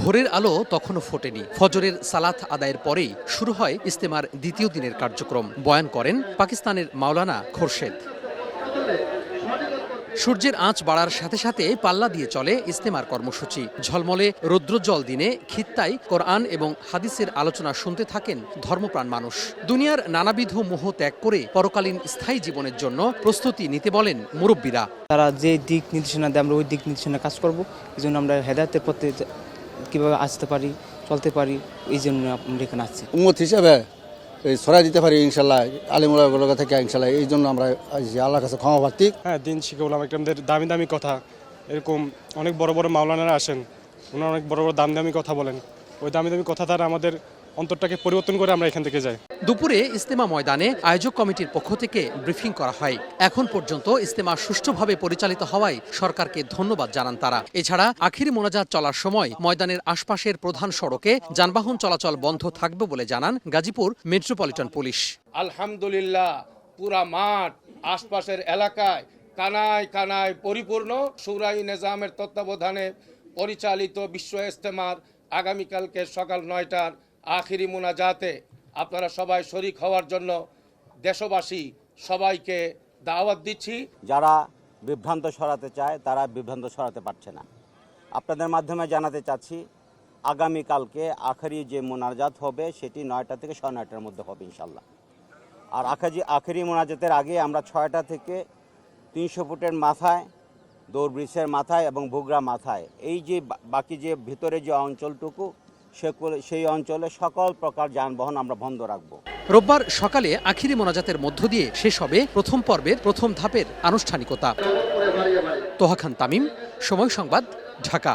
ভোরের আলো তখনও ফোটেনি। ফজরের সালাত আদায়ের পরেই শুরু হয় ইস্তেমার দ্বিতীয় দিনের কার্যক্রম। বয়ান করেন পাকিস্তানের মাওলানা খোরশেদ। সূর্যের আঁচ বাড়ার সাথে সাথে পাল্লা দিয়ে চলে ইস্তেমার কর্মসূচি। ঝলমলে রৌদ্রজ্জ্বল দিনে খিত্তায় কোরআন এবং হাদিসের আলোচনা শুনতে থাকেন ধর্মপ্রাণ মানুষ। দুনিয়ার নানাবিধ মোহ ত্যাগ করে পরকালীন স্থায়ী জীবনের জন্য প্রস্তুতি নিতে বলেন মুরব্বীরা। তারা যে দিক নির্দেশনা দেয় আমরা ওই দিক নির্দেশনা কাজ করব। এই জন্য আমরা হেদায়তের পথে কীভাবে আসতে পারি চলতে পারি এই জন্য আমরা এখানে আসছি। উম্মত হিসাবে ছড়াই দিতে পারি ইনশাল্লাহ আলিমুল্লাহ থেকে ইনশাল্লাহ, এই জন্য আমরা আল্লাহর কাছে ক্ষমা প্রার্থী। হ্যাঁ দিন শিখে বললাম, একটা আমাদের দামি দামি কথা। এরকম অনেক বড় বড় মাওলানারা আসেন, ওনারা অনেক বড় বড় দামি দামি কথা বলেন। ওই দামি দামি কথা দ্বারা আমাদের অন্তরটাকে পরিবর্তন করে আমরা এখান থেকে যাই। দুপুরে ইস্তেমা ময়দানে আয়োজক কমিটির পক্ষ থেকে ব্রিফিং করা হয়। এখন পর্যন্ত ইস্তেমা সুষ্ঠুভাবে পরিচালিত হওয়ায় সরকারকে ধন্যবাদ জানান তারা। এছাড়া আখিরি মোনাজাত চলার সময় ময়দানের আশপাশের প্রধান সড়কে যানবাহন চলাচল বন্ধ থাকবে বলে জানান গাজীপুর মেট্রোপলিটন পুলিশ। আলহামদুলিল্লাহ পুরা মাঠ আশপাশের এলাকায় কানায় কানায় পরিপূর্ণ। সুরাই নিজামের তত্ত্বাবধানে পরিচালিত বিশ্ব ইস্তেমার আগামীকালকে সকাল নয়টার আখিরি মোনাজাতে আপনারা সবাই শরিক হওয়ার জন্য দেশবাসী সবাইকে দাওয়াত দিচ্ছি। যারা বিভ্রান্ত সরাতে চায়, তারা বিভ্রান্ত সরাতে পারছে না। আপনাদের মাধ্যমে জানাতে চাচ্ছি, আগামীকালকে আখেরি যে মোনাজাত হবে, সেটি নয়টা থেকে সাড়ে নয়টার মধ্যে হবে ইনশাল্লাহ আর আখাজি, আখেরি মোনাজাতের আগে আমরা ছয়টা থেকে তিনশো ফুটের মাথায়, দৌড় ব্রিজের মাথায় এবং ভুগরা মাথায়, এই যে বাকি যে ভিতরে যে অঞ্চলটুকু সেই অঞ্চলে সকল প্রকার যানবাহন আমরা বন্ধ রাখব। রোববার সকালে আখিরি মোনাজাতের মধ্য দিয়ে শেষ হবে প্রথম পর্বের প্রথম ধাপের আনুষ্ঠানিকতা। তোহা খান তামিম, সময় সংবাদ, ঢাকা।